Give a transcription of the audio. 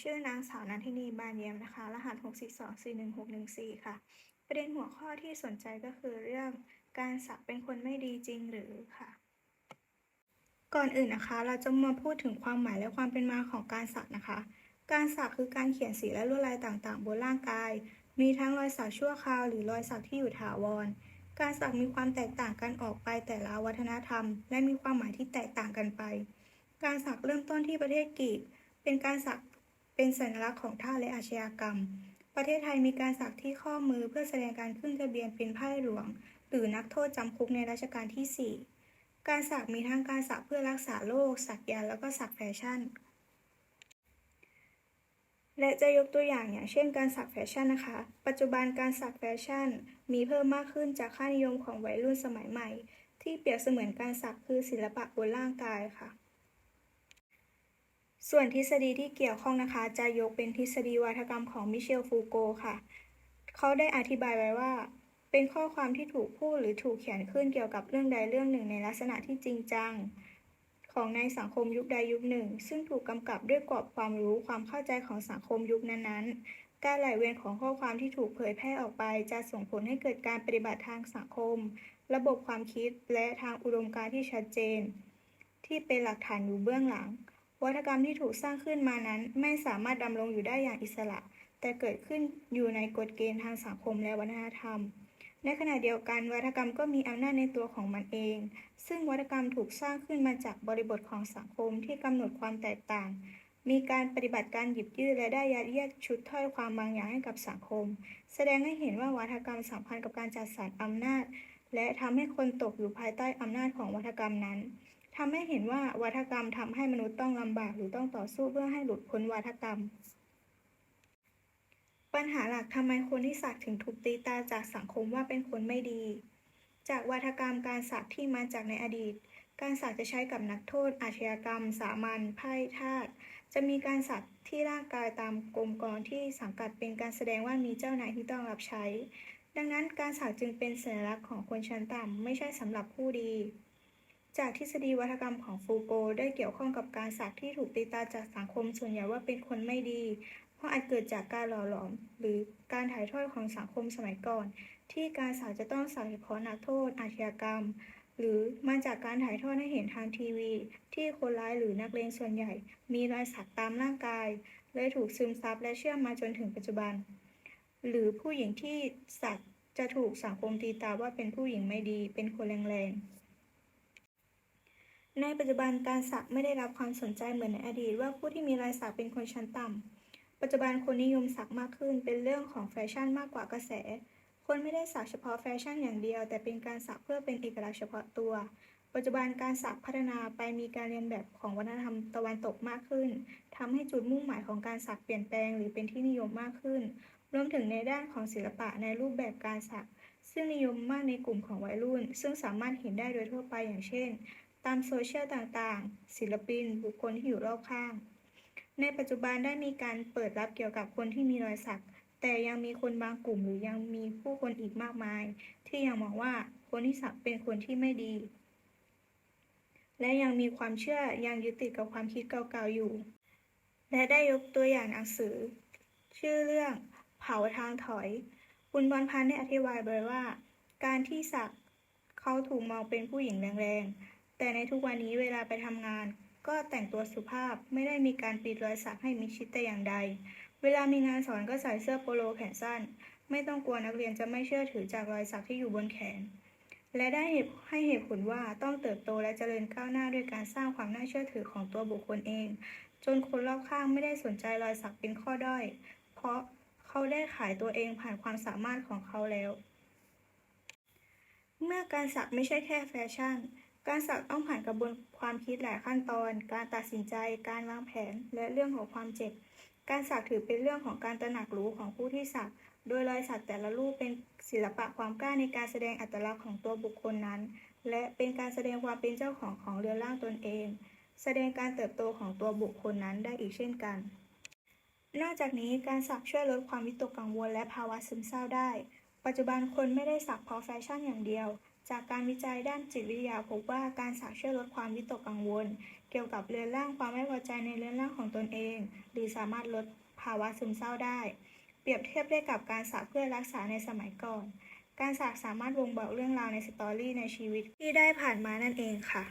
ชื่อนางสาวนันทินีบานเยี่ยมนะคะ รหัส 642416114ค่ะ ประเด็นหัวข้อที่สนใจก็คือเรื่องการสักเป็นคนไม่ดีจริงหรือค่ะก่อนอื่นนะคะ เราจะมาพูดถึงความหมายและความเป็นมาของการสักนะคะ การสักคือการเขียนสีและลวดลายต่างๆ บนร่างกาย มีทั้งรอยสักชั่วคราวหรือรอยสักที่อยู่ถาวร การสักมีความแตกต่างกันออกไปแต่ละวัฒนธรรม และมีความหมายที่แตกต่างกันไป การสักเริ่มต้นที่ประเทศกรีก เป็นการสัก เป็นสัญลักษณ์ของท่าและอาชญากรรม ประเทศไทยมีการสักที่ข้อมือเพื่อแสดงการขึ้นทะเบียนเป็นไพ่หลวง หรือนักโทษจำคุกในรัชกาลที่ 4 การสักมีทั้งการสักเพื่อรักษาโรคสักยันแล้วก็สักแฟชั่น และจะยกตัวอย่างอย่างเช่นการสักแฟชั่นนะคะ ปัจจุบันการสักแฟชั่น มีเพิ่มมากขึ้นจากค่านิยมของวัยรุ่นสมัยใหม่ ที่เปรียบเสมือนการสักคือศิลปะบนร่างกายค่ะ ส่วนทฤษฎีที่เกี่ยวข้องนะคะ จะยกเป็นทฤษฎีวัฒกรรมของมิเชลฟูโกค่ะ เขาได้อธิบายไว้ว่า เป็นข้อความที่ถูกพูดหรือถูกเขียนขึ้นเกี่ยวกับเรื่องใดเรื่องหนึ่งในลักษณะที่จริงจัง ของในสังคมยุคใดยุคหนึ่ง ซึ่งถูกกำกับด้วยกรอบความรู้ความเข้าใจของสังคมยุคนั้นๆ การไหลเวียนของข้อความที่ถูกเผยแพร่ออกไป จะส่งผลให้เกิดการปฏิบัติทางสังคม ระบบความคิดและทางอุดมการณ์ที่ชัดเจน ที่เป็นหลักฐานอยู่เบื้องหลัง วัฒกรรมที่ถูกสร้างขึ้นมานั้น ไม่สามารถดำรงอยู่ได้อย่างอิสระ แต่เกิดขึ้นอยู่ในกฎเกณฑ์ทางสังคมและวัฒนธรรม ในขณะเดียวกันวัฒกรรมก็มีอำนาจในตัวของมันเอง ซึ่งวัฒกรรมถูกสร้างขึ้นมาจากบริบทของสังคมที่กำหนดความแตกต่าง มีการปฏิบัติการหยิบยื่นและได้ยัดเยียดชุดถ้อยความบางอย่างให้กับสังคม แสดงให้เห็นว่าวัฒกรรมสัมพันธ์กับการจัดสรรอำนาจ และทำให้คนตกอยู่ภายใต้อำนาจของวัฒกรรมนั้น ทำให้เห็นว่าวัฒกรรมทำให้มนุษย์ต้องลำบากหรือต้องต่อสู้เพื่อให้หลุดพ้นวัฒกรรม ปัญหาหลักทำไมคนที่สักถึงถูกตีตาจากสังคมว่าเป็นคนไม่ดี จากวัฒกรรมการสักที่มาจากในอดีต การสักจะใช้กับนักโทษ อาชญากรรม สามัญไพ่ทาสจะมีการสักที่ร่างกายตามกรมกรที่สังกัดเป็นการแสดงว่ามีเจ้านายที่ต้องรับใช้ ดังนั้นการสักจึงเป็นสัญลักษณ์ของคนชั้นต่ำไม่ใช่สำหรับผู้ดี จากทฤษฎีวัฒกรรมของฟูโกได้เกี่ยวข้องกับการสักที่ถูกตีตาจากสังคมส่วนใหญ่ว่าเป็นคนไม่ดี เพราะอาจเกิดจากการหล่อหลอม หรือการถ่ายทอดของสังคมสมัยก่อน ที่การสักจะต้องสักเฉพาะนักโทษ อาชญากรรม หรือมาจากการถ่ายทอดให้เห็นทางทีวี ที่คนร้ายหรือนักเลงส่วนใหญ่ มีรอยสักตามร่างกายเลยถูกซึมซับและเชื่อมมาจนถึงปัจจุบัน หรือผู้หญิงที่สักจะถูกสังคมตีตาว่าเป็นผู้หญิงไม่ดี เป็นคนแรงๆ ในปัจจุบันการสักไม่ได้รับความสนใจเหมือนในอดีต ว่าผู้ที่มีรอยสักเป็นคนชั้นต่ำปัจจุบันคนนิยมสักมากขึ้นเป็นเรื่องของแฟชั่นมากกว่ากระแส คนไม่ได้สักเฉพาะแฟชั่นอย่างเดียว แต่เป็นการสักเพื่อเป็นเอกลักษณ์เฉพาะตัว ปัจจุบันการสักพัฒนาไปมีการเรียนแบบของวัฒนธรรมตะวันตกมากขึ้นทำให้จุดมุ่งหมายของการสักเปลี่ยนแปลง หรือเป็นที่นิยมมากขึ้น รวมถึงในด้านของศิลปะในรูปแบบการสักซึ่งนิยมมากในกลุ่มของวัยรุ่น ซึ่งสามารถเห็นได้โดยทั่วไปอย่างเช่น ตามโซเชียลต่างๆ ศิลปิน บุคคลที่อยู่รอบข้าง ในปัจจุบันได้มีการเปิดรับเกี่ยวกับคนที่มีรอยสัก แต่ยังมีคนบางกลุ่มหรือยังมีผู้คนอีกมากมาย ที่ยังมองว่าคนที่สักเป็นคนที่ไม่ดี และยังมีความเชื่อยังยึดติดกับความคิดเก่าๆอยู่ และได้ยกตัวอย่างหนังสือ ชื่อเรื่องเผาทางถอย คุณบอลพันธ์ได้อธิบายไว้ว่า การที่สักเขาถูกมองเป็นผู้หญิงแรงๆ แต่ในทุกวันนี้เวลาไปทำงาน ก็แต่งตัวสุภาพไม่ได้มีการปิดรอยสักให้มิชิดแต่อย่างใด เวลามีงานสอนก็ใส่เสื้อโปโลแขนสั้น ไม่ต้องกลัวนักเรียนจะไม่เชื่อถือจากรอยสักที่อยู่บนแขน และได้เหให้เหตุผลว่าต้องเติบโตและเจริญก้าวหน้าด้วยการสร้างความน่าเชื่อถือของตัวบุคคลเอง จนคนรอบข้างไม่ได้สนใจรอยสักเป็นข้อด้อย เพราะเขาได้ขายตัวเองผ่านความสามารถของเขาแล้ว เมื่อการสักไม่ใช่แค่แฟชั่น การสักต้องผ่านกระบวนความคิดหลายขั้นตอน การตัดสินใจ การวางแผน และเรื่องของความเจ็บ การสักถือเป็นเรื่องของการตระหนักรู้ของผู้ที่สัก โดยรอยสักแต่ละรูปเป็นศิลปะความกล้าในการแสดงอัตลักษณ์ของตัวบุคคลนั้น และเป็นการแสดงความเป็นเจ้าของของเรือนร่างตนเอง แสดงการเติบโตของตัวบุคคลนั้นได้อีกเช่นกัน นอกจากนี้การสักช่วยลดความวิตกกังวลและภาวะซึมเศร้าได้ ปัจจุบันคนไม่ได้สักเพราะแฟชั่นอย่างเดียว จากการวิจัยด้านจิตวิทยาพบว่าการสักช่วยลดความวิตกกังวล เกี่ยวกับเรือนร่างความไม่พอใจในเรือนร่างของตนเอง หรือสามารถลดภาวะซึมเศร้าได้ เปรียบเทียบได้กับการสักเพื่อรักษาในสมัยก่อน การสักสามารถบ่งบอกเรื่องราวในสตอรี่ในชีวิตที่ได้ผ่านมานั่นเองค่ะ